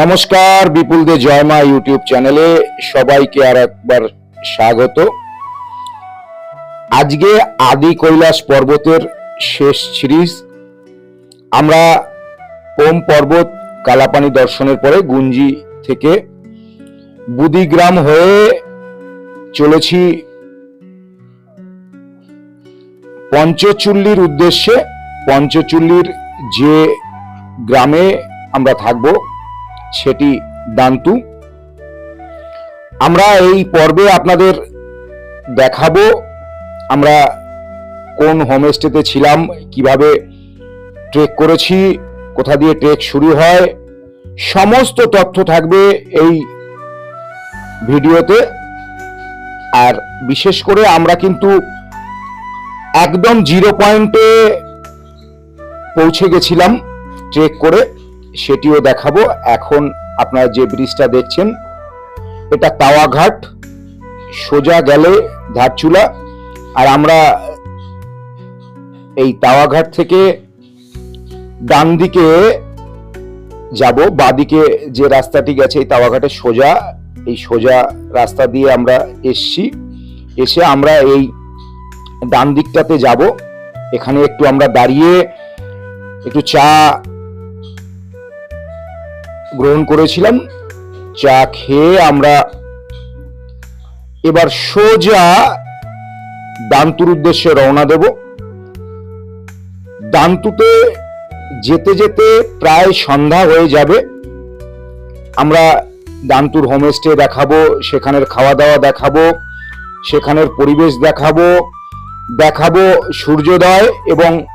নমস্কার বিপুল দে জয়মা ইউটিউব চ্যানেলে সবাইকে আর একবার স্বাগত। আজকে আদি কৈলাস পর্বতের শেষ সিরিজ। আমরা ওম পর্বত কালাপানি দর্শনের পরে গুঞ্জি থেকে বুদিগ্রাম হয়ে চলেছি পঞ্চচুল্লির উদ্দেশ্যে। পঞ্চচুল্লির যে গ্রামে আমরা থাকব সেটি দান্তু। আমরা এই পর্বে আপনাদের দেখাবো আমরা কোন হোমস্টেতে ছিলাম, কীভাবে ট্রেক করেছি, কোথা দিয়ে ট্রেক শুরু হয়, সমস্ত তথ্য থাকবে এই ভিডিওতে। আর বিশেষ করে আমরা কিন্তু একদম জিরো পয়েন্টে পৌঁছে গেছিলাম ট্রেক করে। সেটিও দেখাবো। এখন আপনারা যে ব্রিজটা দেখছেন, এটা তাওয়াঘাট, সোজা গেলে ধারচুলা, আর আমরা এই তাওয়াঘাট থেকে ডান দিকে যাব। বাদিকে যে রাস্তাটি গেছে, এই তাওয়াঘাটের সোজা, এই সোজা রাস্তা দিয়ে আমরা এসছি। এসে আমরা এই ডান দিকটাতে যাব। এখানে একটু আমরা দাঁড়িয়ে একটু চা গ্রহণ করেছিলাম। চা খেয়ে আমরা এবার সোজা দান্তুর উদ্দেশ্যে রওনা দেব। দান্তুতে যেতে যেতে প্রায় সন্ধ্যা হয়ে যাবে। আমরা দান্তুর হোমস্টে দেখাবো, সেখানের খাওয়া দাওয়া দেখাবো, সেখানের পরিবেশ দেখাবো দেখাবো সূর্যোদয় এবং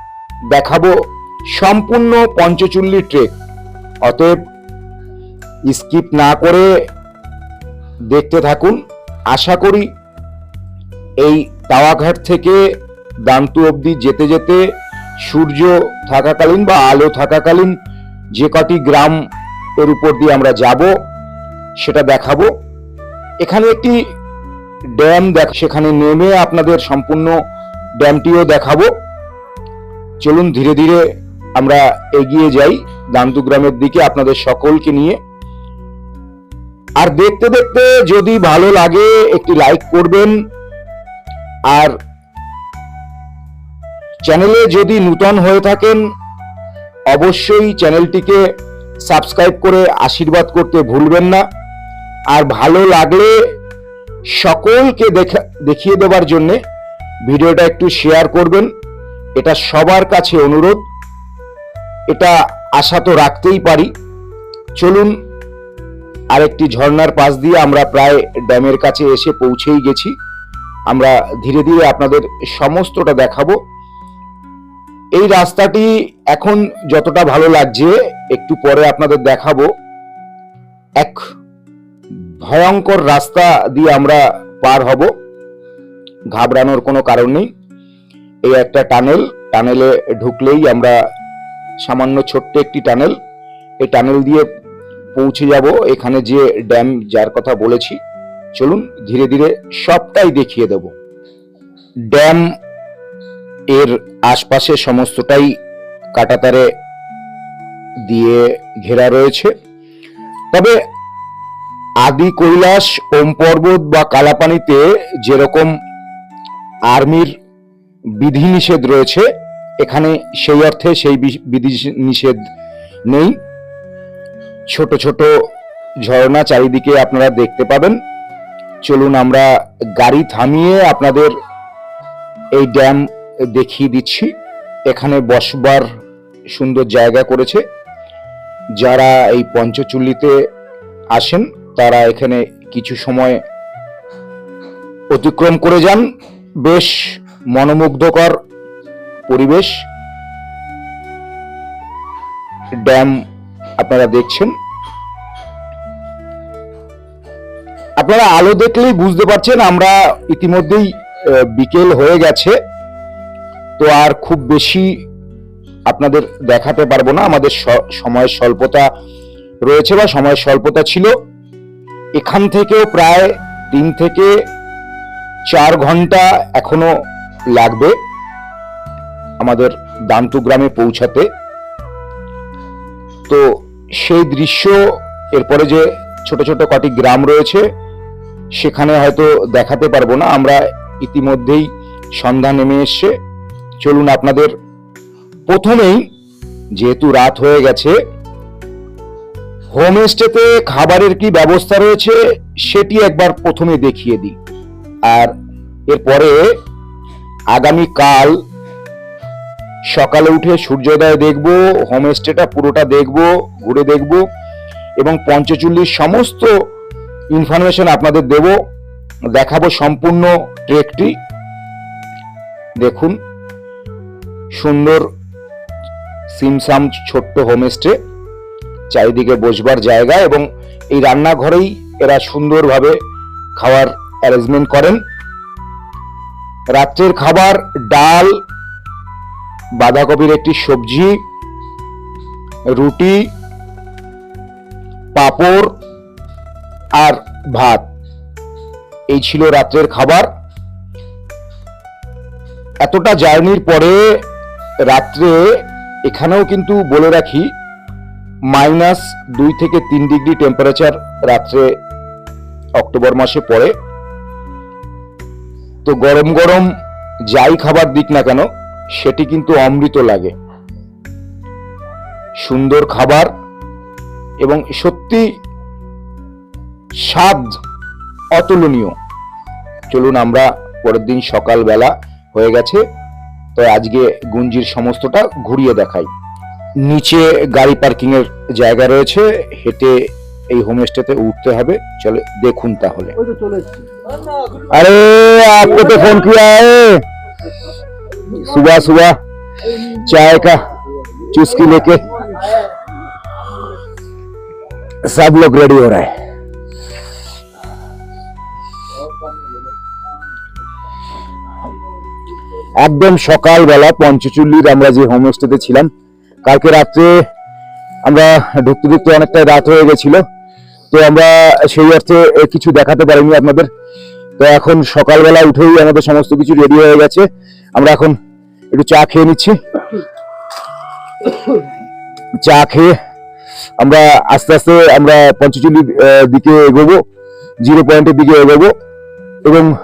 দেখাবো সম্পূর্ণ পঞ্চচুল্লি ট্রেক। অতএব স্কিপ না করে দেখতে থাকুন। আশা করি এই তাওয়াঘাট থেকে দান্তু অবধি যেতে যেতে সূর্য থাকাকালীন বা আলো থাকাকালীন যে কটি গ্রাম এর উপর দিয়ে আমরা যাব, সেটা দেখাবো। এখানে একটি ড্যাম দেখ সেখানে নেমে আপনাদের সম্পূর্ণ ড্যামটিও দেখাবো। চলুন ধীরে ধীরে আমরা এগিয়ে যাই দান্তু গ্রামের দিকে আপনাদের সকলকে নিয়ে। আর দেখতে দেখতে যদি ভালো লাগে, একটি লাইক করবেন। আর চ্যানেলে যদি নূতন হয়ে থাকেন, অবশ্যই চ্যানেলটিকে সাবস্ক্রাইব করে আশীর্বাদ করতে ভুলবেন না। আর ভালো লাগলে সকলকে দেখা, দেখিয়ে দেওয়ার জন্যে ভিডিওটা একটু শেয়ার করবেন। এটা সবার কাছে অনুরোধ। এটা আশা তো রাখতেই পারি। চলুন আরেকটি ঝর্নার পাশ দিয়ে আমরা প্রায় ড্যামের কাছে এসে পৌঁছেই গেছি। আমরা ধীরে ধীরে আপনাদের সমস্তটা দেখাবো। এই রাস্তাটি এখন যতটা ভালো লাগছে, একটু পরে আপনাদের দেখাবো। এক ভয়ঙ্কর রাস্তা দিয়ে আমরা পার হব। ঘাবড়ানোর কোনো কারণ নেই। এই একটা টানেল, টানেলে ঢুকলেই আমরা সামান্য ছোট্ট একটি টানেল। এই টানেল দিয়ে পৌঁছে যাব। এখানে যে ড্যাম যার কথা বলেছি, চলুন ধীরে ধীরে সবটাই দেখিয়ে দেব। ড্যাম এর আশপাশে সমস্তটাই কাটাতারে দিয়ে ঘেরা রয়েছে। তবে আদি কৈলাস ওম পর্বত বা কালাপানিতে যেরকম আর্মির বিধিনিষেধ রয়েছে, এখানে সেই অর্থে সেই বিধি নিষেধ নেই। ছোট ছোট ঝর্ণা চারিদিকে আপনারা দেখতে পাবেন। চলুন আমরা গাড়ি থামিয়ে আপনাদের এই ড্যাম দেখিয়ে দিচ্ছি। এখানে বসবার সুন্দর জায়গা করেছে। যারা এই পঞ্চচুল্লিতে আসেন, তারা এখানে কিছু সময় অতিক্রম করে যান। বেশ মনোমুগ্ধকর পরিবেশ। ড্যাম আপনারা দেখছেন। আপনারা আলো দেখলেই বুঝতে পারছেন, আমরা ইতিমধ্যেই বিকেল হয়ে গেছে। তো আর খুব বেশি আপনাদের দেখাতে পারব না। আমাদের সময়ের স্বল্পতা রয়েছে বা সময়ের স্বল্পতা ছিল। এখান থেকেও প্রায় তিন থেকে চার ঘণ্টা এখনও লাগবে আমাদের দান্তু গ্রামে পৌঁছাতে। তো সেই দৃশ্য, এরপরে যে ছোট ছোট কটি গ্রাম রয়েছে, সেখানে হয়তো দেখাতে পারব না। আমরা ইতিমধ্যেই সন্ধ্যা নেমে এসছে। চলুন আপনাদের প্রথমেই, যেহেতু রাত হয়ে গেছে হোমস্টেতে খাবারের কি ব্যবস্থা রয়েছে, সেটি একবার প্রথমে দেখিয়ে দিই। আর এরপরে আগামী কাল সকালে উঠে সূর্যোদয় দেখব হোমস্টেটা পুরোটা দেখব, ঘুরে দেখব, এবং পঞ্চচল্লিশ সমস্ত ইনফরমেশন আপনাদের দেব। দেখাবো সম্পূর্ণ ট্রেকটি। দেখুন, সুন্দর, সিমসাম ছোট্ট হোমস্টে চারিদিকে বসবার জায়গা এবং এই রান্নাঘরেই এরা সুন্দরভাবে খাওয়ার অ্যারেঞ্জমেন্ট করেন। রাত্রের খাবার, ডাল বাঁধাকপির একটি সবজি, রুটি, পাঁপড় আর ভাত। এই ছিল রাত্রের খাবার। এতটা জার্নির পরে রাত্রে এখানেও কিন্তু বলে রাখি, মাইনাস দুই থেকে তিন ডিগ্রি টেম্পারেচার রাত্রে অক্টোবর মাসে পড়ে। তো গরম গরম যাই খাবার দিক না কেন সেটি কিন্তু অমৃত লাগে। সুন্দর খাবার এবং সত্যি স্বাদ অতুলনীয়। চলুন আমরা পরের দিন সকালবেলা হয়ে গেছে তো আজকে গুঞ্জির সমস্তটা ঘুরিয়ে দেখাই। নিচে গাড়ি পার্কিং এর জায়গা রয়েছে হেঁটে এই হোমস্টেতে উঠতে হবে। চলে দেখুন তাহলে। ওই তো চলে এসছি। सुबह सुबह चाय का चुस्की लेके सब लोग रेडी हो रहा है একদম সকালবেলা পঞ্চচল্লির আমরা যে হোমস্টেতে ছিলাম কালকে রাত্রে আমরা ঢুকতে ঢুকতে অনেকটা রাত হয়ে গেছিল তো আমরা সেই অর্থে এ, কিছু দেখাতে পারিনি আপনাদের তো এখন সকালবেলা উঠেই আমাদের সমস্ত কিছু রেডি হয়ে গেছে আমরা এখন একটু চা খেয়ে নিচ্ছি। চা খেয়ে আমরা আস্তে আস্তে আমরা পঞ্চচল্লির দিকে এগোবো, জিরো পয়েন্টের দিকে এগোবো এবং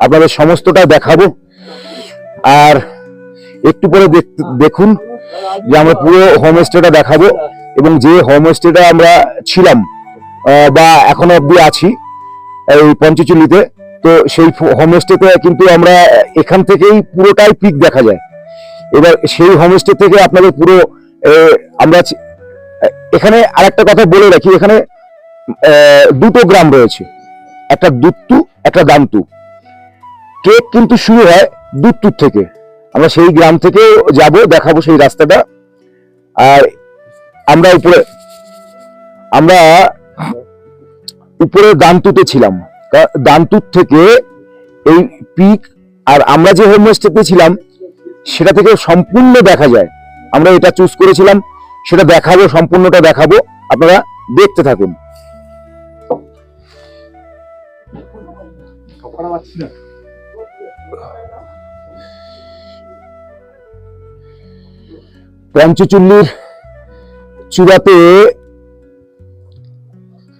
আপনাদের সমস্তটা দেখাবো। আর একটু পরে দেখ- দেখুন যে আমরা পুরো হোমস্টেটা দেখাবো এবং যে হোমস্টেটা আমরা ছিলাম বা এখনও অবধি আছি, এই পঞ্চচুলিতে। তো সেই হোমস্টেতে কিন্তু আমরা এখান থেকেই পুরোটাই পিক দেখা যায়। এবার সেই হোমস্টে থেকে আপনাদের পুরো আমরা এখানে আরেকটা কথা বলে রাখি, এখানে দুটো গ্রাম রয়েছে। একটা দুত্তু, একটা দান্তু। ট্রেক কিন্তু শুরু হয় দুত্তুর থেকে। আমরা সেই গ্রাম থেকে যাব, দেখাবো সেই রাস্তাটা। আর আমরা উপরে আমরা উপরে দান্তুতে ছিলাম। দান্তুর থেকে এই পিক আর আমরা যে হোমস্টেতে ছিলাম, সেটা থেকে সম্পূর্ণ দেখা যায়। আমরা এটা চুজ করেছিলাম, সেটা দেখাবো, সম্পূর্ণটা দেখাবো। আপনারা দেখতে থাকুন। পাচ্ছি চূড়াতে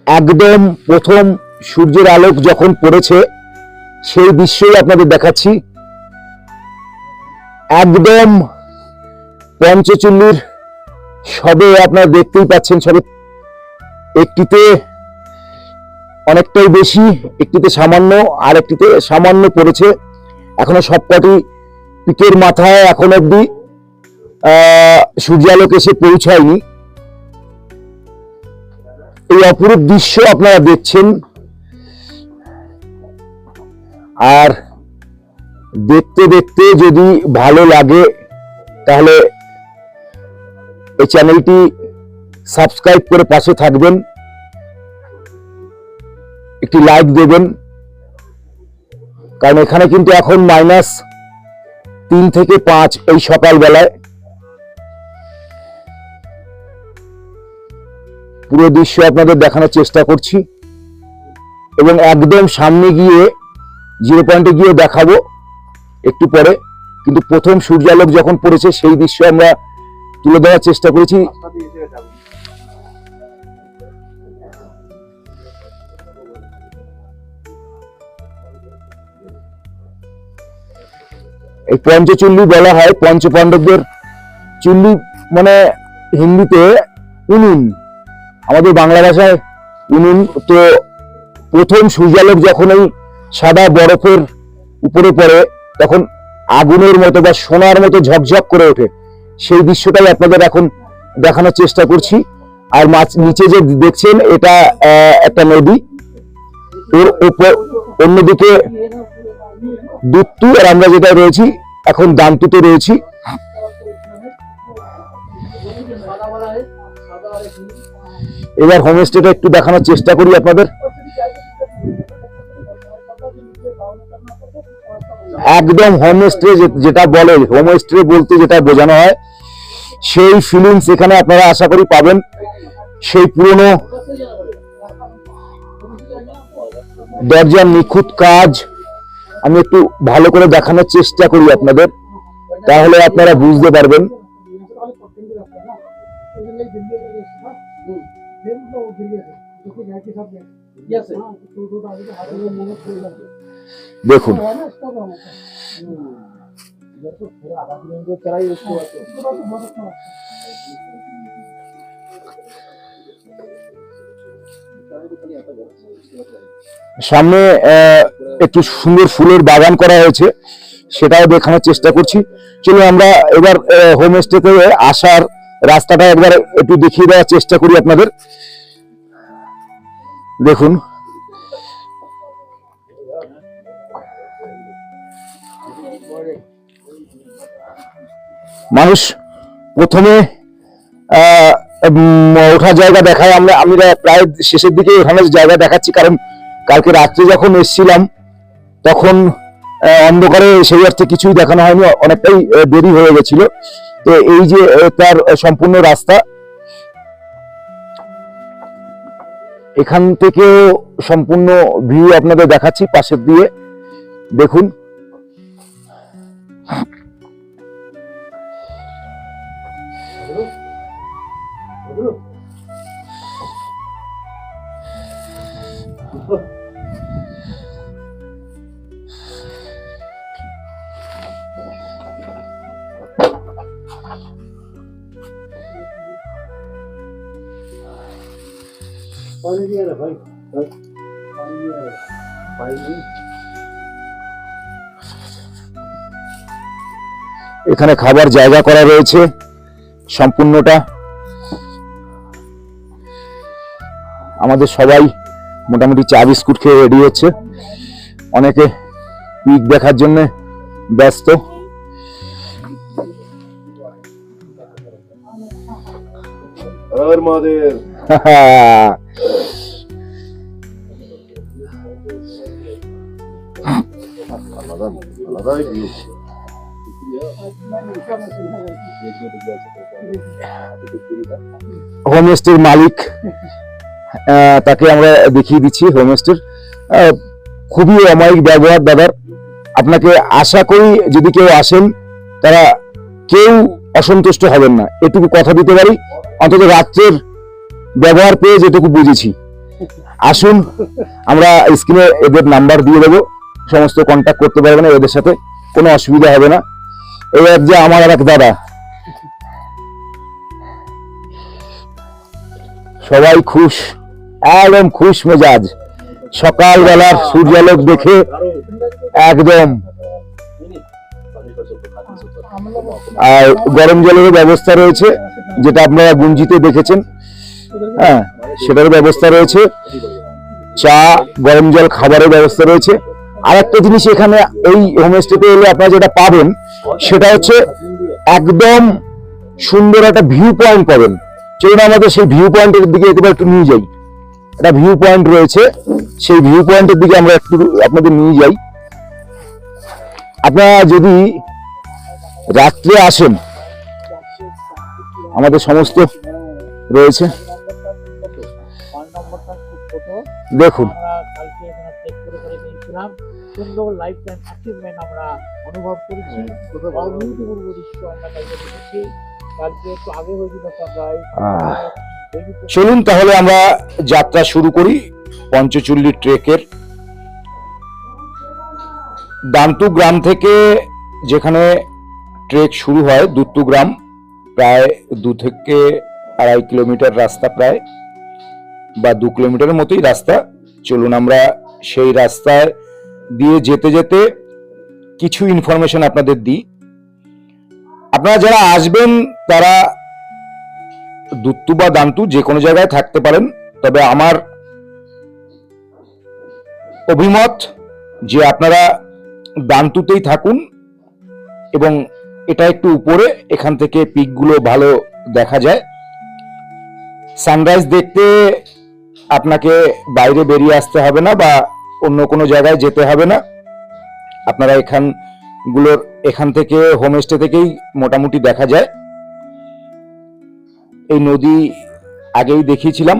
একদম প্রথম সূর্যের আলোক যখন পড়েছে, সেই দৃশ্যই আপনাদের দেখাচ্ছি। একদম পঞ্চচল্লির সবে আপনারা দেখতেই পাচ্ছেন সবে একটিতে অনেকটাই বেশি, একটিতে সামান্য, আর একটিতে সামান্য পড়েছে। এখনও সবকটি পিকের মাথায় এখন অব্দি সূর্যালোক এসে পৌঁছায়নি। এই অপরূপ দৃশ্য আপনারা দেখছেন। আর দেখতে দেখতে যদি ভালো লাগে, তাহলে এই চ্যানেলটি সাবস্ক্রাইব করে পাশে থাকবেন, একটি লাইক দেবেন, কারণ এখানে কিন্তু এখন মাইনাস তিন থেকে পাঁচ এই সকালবেলায়। পুরো দৃশ্য আপনাদের দেখানোর চেষ্টা করছি। এবং একদম সামনে গিয়ে জিরো পয়েন্টে গিয়ে দেখাবো একটু পরে। কিন্তু প্রথম সূর্যালোক যখন পড়েছে, সেই দৃশ্য আমরা তুলে দেওয়ার চেষ্টা করেছি। এই পঞ্চচুল্লি বলা হয়, পঞ্চপাণ্ডবদের চুল্লি মানে হিন্দিতে উনুন। আমাদের বাংলা ভাষায় উনুন। তো প্রথম সূর্যালোক যখন এই সাদা বরফের উপরে পড়ে, তখন আগুনের মতো বা সোনার মতো ঝকঝক করে ওঠে। সেই দৃশ্যটাই আপনাদের এখন দেখানোর চেষ্টা করছি। আর মাছ নিচে যে দেখছেন, এটা একটা নদী। ওর উপর অন্যদিকে দুত্তু আর আমরা যেটা রয়েছি, এখন দান্তুতে রয়েছি। এবার হোমস্টেটা একটু দেখানোর চেষ্টা করি আপনাদের। একদম হোমস্টে যেটা বলে হোমস্টে বলতে যেটা বোঝানো হয় সেই ফিলিংস এখানে আপনারা আশা করি পাবেন। সেই পুরনো দরজার নিখুঁত কাজ আমি একটু ভালো করে দেখানোর চেষ্টা করি আপনাদের তাহলে আপনারা বুঝতে পারবেন। দেখুন। সামনে একটু সুন্দর ফুলের বাগান করা হয়েছে। সেটাও দেখানোর চেষ্টা করছি। চলুন আমরা এবার হোমস্টে থেকে আসার রাস্তাটা একবার একটু দেখিয়ে দেওয়ার চেষ্টা করি আপনাদের। দেখুন। মানুষ প্রথমে ওঠার জায়গা দেখায়। আমরা আমরা প্রায় শেষের দিকে ওখানে জায়গা দেখাচ্ছি, কারণ কালকে রাত্রে যখন এসেছিলাম, তখন অন্ধকারে সেই অর্থে কিছুই দেখানো হয়নি, অনেকটাই দেরি হয়ে গেছিল। তো এই যে তার সম্পূর্ণ রাস্তা, এখান থেকেও সম্পূর্ণ ভিউ আপনাদের দেখাচ্ছি, পাশের দিয়ে। দেখুন। এখানে খাবার জায়গা করা রয়েছে, সম্পূর্ণটা। আমাদের সবাই মোটামুটি চা বিস্কুট খেয়ে রেডি হচ্ছে। অনেকে পিক দেখার জন্য ব্যস্ত। আর মাদের হোমস্টের মালিক তাকে আমরা দেখিয়ে দিচ্ছি হোমস্টের। খুবই অমায়িক ব্যবহার, দাদার। আপনাকে আশা করি যদি কেউ আসেন, তারা কেউ অসন্তুষ্ট হবেন না। এটুকু কথা দিতে পারি। অন্তত রাত্রের ব্যবহার পেয়ে যেটুকু বুঝেছি। আসুন, আমরা স্ক্রিনে এদের নাম্বার দিয়ে দেবো। সমস্ত কন্ট্যাক্ট করতে পারবেন এদের সাথে, কোনো অসুবিধা হবে না। এবার যে আমার আর এক দাদা। সবাই খুশ, একদম খুশ মেজাজ। সকালবেলার সূর্যালোক দেখে একদম। আর গরম জলেরও ব্যবস্থা রয়েছে, যেটা আপনারা গুঞ্জিতে দেখেছেন। হ্যাঁ সেটারও ব্যবস্থা রয়েছে। চা, গরম জল, খাবারের ব্যবস্থা রয়েছে। আর একটা জিনিস এখানে এই হোমস্টেতে এলে আপনারা যেটা পাবেন, সেটা হচ্ছে একদম সুন্দর একটা ভিউ পয়েন্ট পাবেন। চলুন আমাদের সেই ভিউ পয়েন্টের দিকে একবার একটু নিয়ে যাই। একটা ভিউ পয়েন্ট রয়েছে। সেই ভিউ পয়েন্টের দিকে আমরা একটু আপনাদের নিয়ে যাই। আপনারা যদি রাত্রে আসেন, আমাদের সমস্ত রয়েছে। দেখুন। আমরা কালকে এখানে চেক করে করে নিয়েছিলাম। সুন্দর লাইফ টাইম অ্যাচিভমেন্ট আমরা অনুভব করেছি। অভূতপূর্ব দৃশ্য আমরা কালকে দেখেছি। কালকে একটু আগে হয়েছিল চলুন তাহলে আমরা যাত্রা শুরু করি পঞ্চচুল্লি ট্রেকের। দান্তু গ্রাম থেকে যেখানে ট্রেক শুরু হয় দুত্তু গ্রাম প্রায় দু থেকে আড়াই কিলোমিটার রাস্তা প্রায়। বা দু কিলোমিটারের মতোই রাস্তা। চলুন আমরা সেই রাস্তায় দিয়ে যেতে যেতে কিছু ইনফরমেশন আপনাদের দিই। আপনারা যারা আসবেন, তারা দুত্তু বা দান্তু যে কোনো জায়গায় থাকতে পারেন। তবে আমার অভিমত যে আপনারা দান্তুতেই থাকুন এবং এটা একটু উপরে, এখান থেকে পিকগুলো ভালো দেখা যায়। সানরাইজ দেখতে আপনাকে বাইরে বেরিয়ে আসতে হবে না বা অন্য কোনো জায়গায় যেতে হবে না। আপনারা এখানগুলোর, এখান থেকে হোমস্টে থেকেই মোটামুটি দেখা যায়। এই নদী আগেই দেখিয়েছিলাম।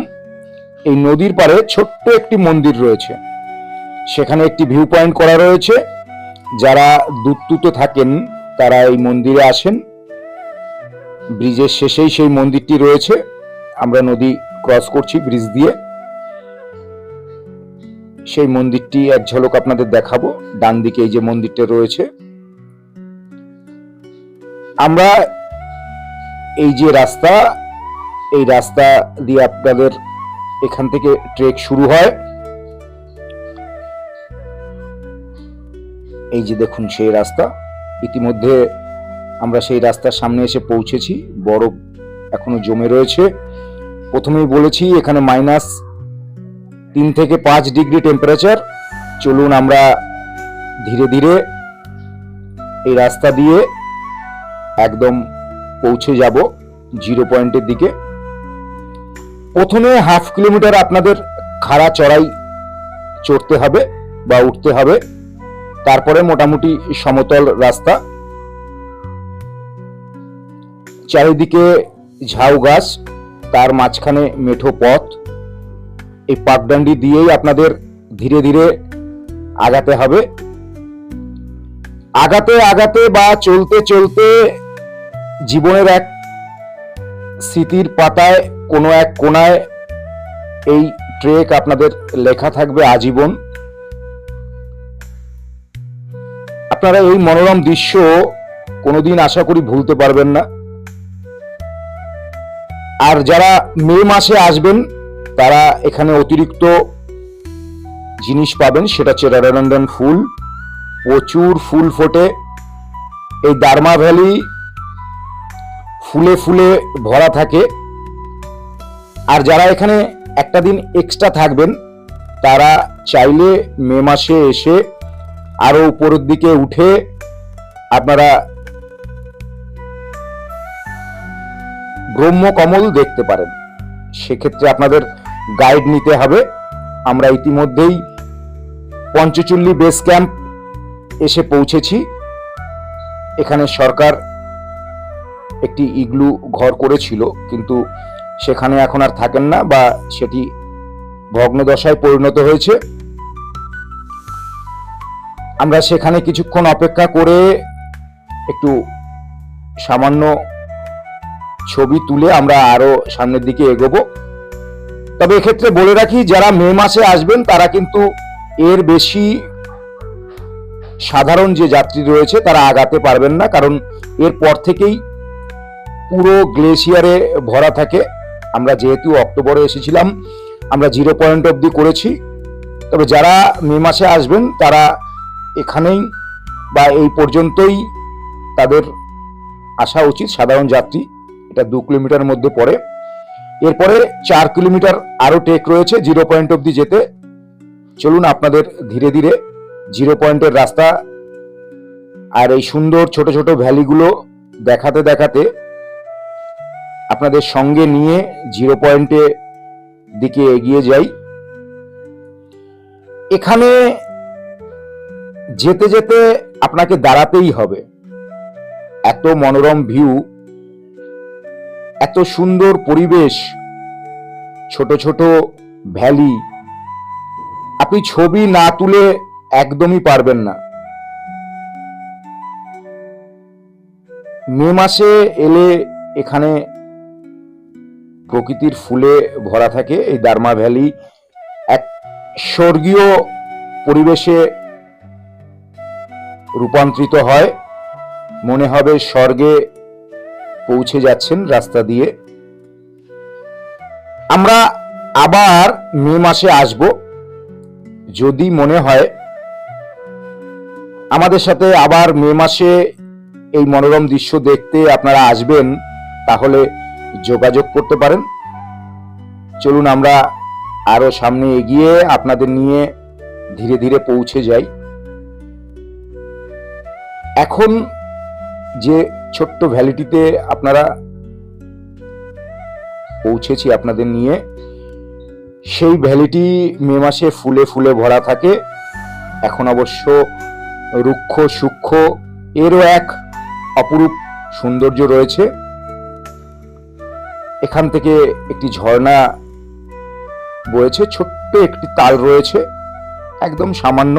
এই নদীর পাড়ে ছোট্ট একটি মন্দির রয়েছে। সেখানে একটি ভিউ পয়েন্ট করা রয়েছে। যারা দুত্তুতে থাকেন, তারা এই মন্দিরে আসেন। ব্রিজের শেষেই সেই মন্দিরটি রয়েছে। আমরা নদী ক্রস করছি ব্রিজ দিয়ে। সেই মন্দিরটি এক ঝলক আপনাদের দেখাবো। ডান দিকে এই যে মন্দিরটা রয়েছে। আমরা এই যে রাস্তা, এই রাস্তা দিয়ে আপনাদের এখান থেকে ট্রেক শুরু হয়। এই যে দেখুন সেই রাস্তা। ইতিমধ্যে আমরা সেই রাস্তার সামনে এসে পৌঁছেছি। বরফ এখনও জমে রয়েছে। প্রথমেই বলেছি, এখানে মাইনাস তিন থেকে পাঁচ ডিগ্রি টেম্পারেচার চলুন আমরা ধীরে ধীরে এই রাস্তা দিয়ে একদম পৌঁছে যাব জিরো পয়েন্টের দিকে। প্রথমে হাফ কিলোমিটার আপনাদের খাড়া চড়াই চড়তে হবে বা উঠতে হবে। তারপরে মোটামুটি সমতল রাস্তা। চারিদিকে ঝাউ গাছ, তার মাঝখানে মেঠো পথ। এই পাকডান্ডি দিয়েই আপনাদের ধীরে ধীরে আগাতে হবে। আগাতে আগাতে বা চলতে চলতে জীবনের এক স্মৃতির পাতায়, কোনো এক কোনায় এই ট্রেক আপনাদের লেখা থাকবে আজীবন। আপনারা এই মনোরম দৃশ্য কোনোদিন আশা করি ভুলতে পারবেন না। আর যারা মে মাসে আসবেন তারা এখানে অতিরিক্ত জিনিস পাবেন, সেটা হচ্ছে রেডোডেন্ডন ফুল, প্রচুর ফুল ফোটে। এই দার্মা ভ্যালি ফুলে ফুলে ভরা থাকে। আর যারা এখানে একটা দিন এক্সট্রা থাকবেন, তারা চাইলে মে মাসে এসে আরও উপরের দিকে উঠে আপনারা ব্রহ্মকমল দেখতে পারেন। সেক্ষেত্রে আপনাদের গাইড নিতে হবে। আমরা ইতিমধ্যেই পঞ্চচল্লি বেস ক্যাম্প এসে পৌঁছেছি। এখানে সরকার একটি ইগলু ঘর করেছিল, কিন্তু সেখানে এখন আর থাকেন না বা সেটি ভগ্নদশায় পরিণত হয়েছে। আমরা সেখানে কিছুক্ষণ অপেক্ষা করে একটু সামান্য ছবি তুলে আমরা আরও সামনের দিকে এগোবো। তবে এক্ষেত্রে বলে রাখি, যারা মে মাসে আসবেন, তারা কিন্তু এর বেশি সাধারণ যে যাত্রী রয়েছে, তারা আগাতে পারবেন না। কারণ এরপর থেকেই পুরো গ্লেশিয়ারে ভরা থাকে। আমরা যেহেতু অক্টোবরে এসেছিলাম, আমরা জিরো পয়েন্ট অবধি করেছি। তবে যারা মে মাসে আসবেন, তারা এখানেই বা এই পর্যন্তই তাদের আসা উচিত, সাধারণ যাত্রী। এটা দু কিলোমিটার মধ্যে পড়ে। এরপরে চার কিলোমিটার আরও টেক রয়েছে জিরো পয়েন্ট অবধি যেতে। চলুন আপনাদের ধীরে ধীরে জিরো পয়েন্টের রাস্তা আর এই সুন্দর ছোট ছোট ভ্যালিগুলো দেখাতে দেখাতে আপনাদের সঙ্গে নিয়ে জিরো পয়েন্টে দিকে এগিয়ে যাই। এখানে যেতে যেতে আপনাকে দাঁড়াতেই হবে। এত মনোরম ভিউ এত সুন্দর পরিবেশ, ছোট ছোট ভ্যালি, আপনি ছবি না তুলে একদমই পারবেন না। মে মাসে এলে এখানে প্রকৃতির ফুলে ভরা থাকে এই দার্মা ভ্যালি। এক স্বর্গীয় পরিবেশে রূপান্তরিত হয়। মনে হবে স্বর্গে পৌঁছে যাচ্ছেন রাস্তা দিয়ে। আমরা আবার মে মাসে আসব। যদি মনে হয়, আমাদের সাথে আবার মে মাসে এই মনোরম দৃশ্য দেখতে আপনারা আসবেন, তাহলে যোগাযোগ করতে পারেন। চলুন আমরা আরও সামনে এগিয়ে আপনাদের নিয়ে ধীরে ধীরে পৌঁছে যাই। এখন যে ছোট্ট ভ্যালিটিতে আপনারা পৌঁছেছি আপনাদের নিয়ে। সেই ভ্যালিটি মে মাসে ফুলে ফুলে ভরা থাকে। এখন অবশ্য রুক্ষ, সূক্ষ্ম এরও এক অপরূপ সৌন্দর্য রয়েছে। এখান থেকে একটি ঝর্ণা বয়েছে, ছোট্ট একটি তাল রয়েছে, একদম সামান্য।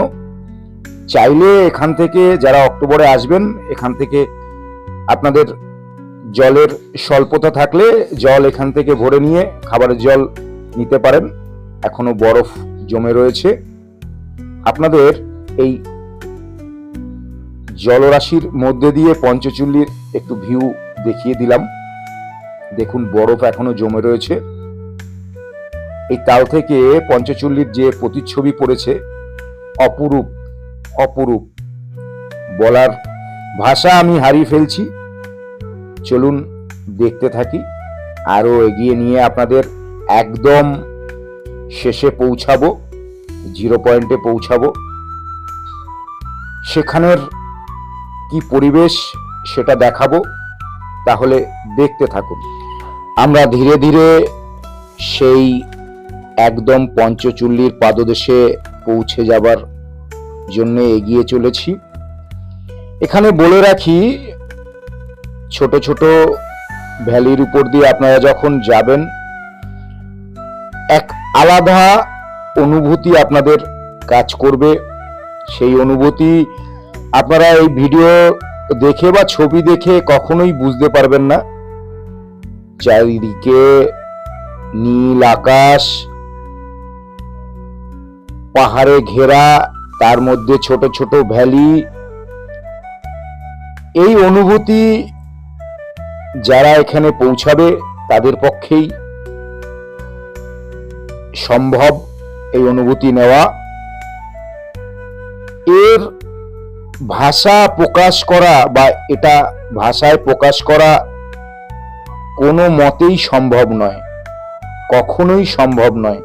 চাইলে এখান থেকে যারা অক্টোবরে আসবেন, এখান থেকে আপনাদের জলের স্বল্পতা থাকলে জল এখান থেকে ভরে নিয়ে খাবারের জল নিতে পারেন। এখনও বরফ জমে রয়েছে। আপনাদের এই জলরাশির মধ্যে দিয়ে পঞ্চচুল্লির একটু ভিউ দেখিয়ে দিলাম। দেখুন, বরফ এখনও জমে রয়েছে। এই তাল থেকে পঞ্চচুল্লির যে প্রতিচ্ছবি পড়েছে, অপরূপ অপরূপ বলার ভাষা আমি হারিয়ে ফেলছি। চলুন দেখতে থাকি। আরও এগিয়ে নিয়ে আপনাদের একদম শেষে পৌঁছাবো, জিরো পয়েন্টে পৌঁছাবো। সেখানের কি পরিবেশ সেটা দেখাবো, তাহলে দেখতে থাকুন। আমরা ধীরে ধীরে সেই একদম পঞ্চচুল্লির পাদদেশে পৌঁছে যাবার জন্য এগিয়ে চলেছি। এখানে বলে রাখি, ছোট ছোট ভ্যালির উপর দিয়ে আপনারা যখন যাবেন, এক আলাদা অনুভূতি আপনাদের কাজ করবে। সেই অনুভূতি আপনারা এই ভিডিও দেখে বা ছবি দেখে কখনোই বুঝতে পারবেন না। চারিদিকে নীল আকাশ, পাহাড়ে ঘেরা, তার মধ্যে ছোট ছোট ভ্যালি এই অনুভূতি যারা এখানে পৌঁছাবে তাদের পক্ষেই সম্ভব এই অনুভূতি নেওয়া। এর ভাষা প্রকাশ করা বা এটা ভাষায় প্রকাশ করা কোনো মতেই সম্ভব নয়, কখনোই সম্ভব নয়।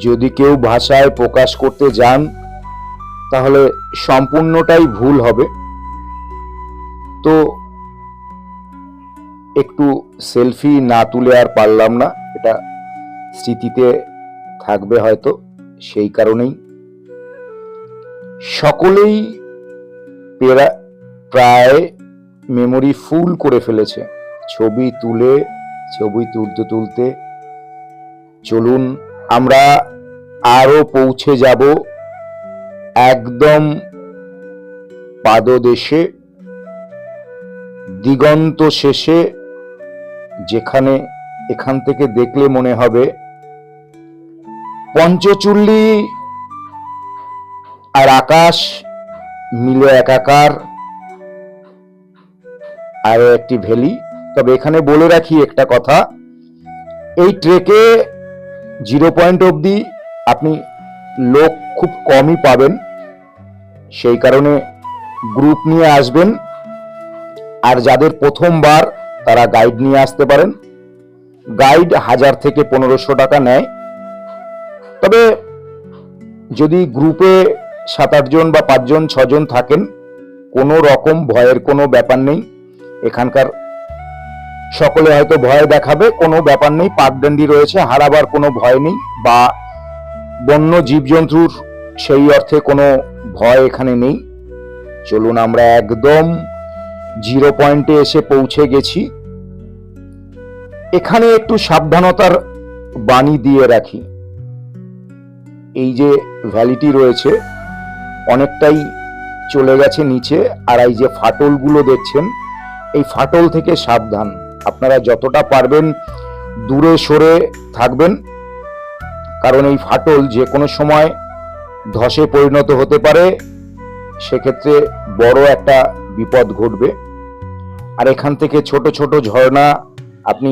যদি কেউ ভাষায় প্রকাশ করতে যান, তাহলে সম্পূর্ণটাই ভুল হবে। তো একটু সেলফি না তুলে আর পারলাম না। এটা স্মৃতিতে থাকবে হয়তো, সেই কারণেই। সকলেই পেরা প্রায় মেমোরি ফুল করে ফেলেছে। ছবি তুলে, ছবি তুলতে তুলতে। চলুন, আমরা আরও পৌঁছে যাব একদম পাদদেশে। দিগন্ত শেষে যেখানে এখান থেকে দেখলে মনে হবে, পঞ্চচুল্লি আর আকাশ মিলে একাকার, আরও একটি ভ্যালি তবে এখানে বলে রাখি একটা কথা, এই ট্রেকে জিরো পয়েন্ট অবধি আপনি লোক খুব কমই পাবেন। সেই কারণে গ্রুপ নিয়ে আসবেন। আর যাদের প্রথমবার তারা গাইড নিয়ে আসতে পারেন। গাইড হাজার থেকে পনেরোশো টাকা নেয়। তবে যদি গ্রুপে সাত আটজন বা পাঁচজন ছজন থাকেন, কোনো রকম ভয়ের কোনো ব্যাপার নেই। এখানকার সকলে হয়তো ভয় দেখাবে, কোনো ব্যাপার নেই। পাকডান্ডি রয়েছে, হারাবার কোনো ভয় নেই বা বন্য জীবজন্তুর সেই অর্থে কোনো ভয় এখানে নেই। চলুন আমরা একদম জিরো পয়েন্টে এসে পৌঁছে গেছি। এখানে একটু সাবধানতার বাণী দিয়ে রাখি। এই যে ভ্যালিটি রয়েছে, অনেকটাই চলে গেছে নিচে, আর এই যে ফাটলগুলো দেখছেন, এই ফাটল থেকে সাবধান। আপনারা যতটা পারবেন দূরে সরে থাকবেন, কারণ এই ফাটল যে কোনো সময় ধসে পরিণত হতে পারে। সেক্ষেত্রে বড় একটা বিপদ ঘটবে। আর এখান থেকে ছোট ছোট ঝর্ণা আপনি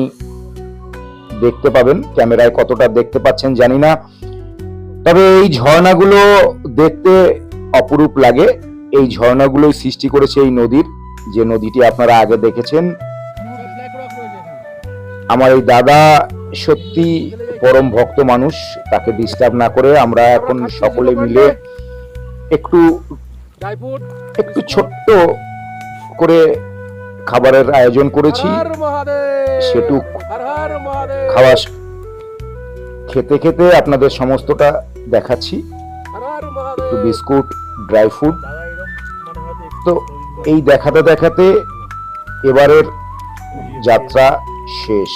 দেখতে পাবেন, ক্যামেরায় কতটা দেখতে পাচ্ছেন জানি না। তবে এই ঝর্ণাগুলো দেখতে অপরূপ লাগে। এই ঝর্ণাগুলোই সৃষ্টি করেছে এই নদীর। যে নদীটি আপনারা আগে দেখেছেন। আমার এই দাদা সত্যি পরম ভক্ত মানুষ, তাকে ডিস্টার্ব না করে আমরা এখন সকলে মিলে একটু একটু ছোট্ট করে খাবারের আয়োজন করেছি। সেটুক খাওয়া খেতে খেতে আপনাদের সমস্তটা দেখাচ্ছি। একটু বিস্কুট ড্রাই ফ্রুট। তো এই দেখাতে দেখাতে এবারের যাত্রা শেষ।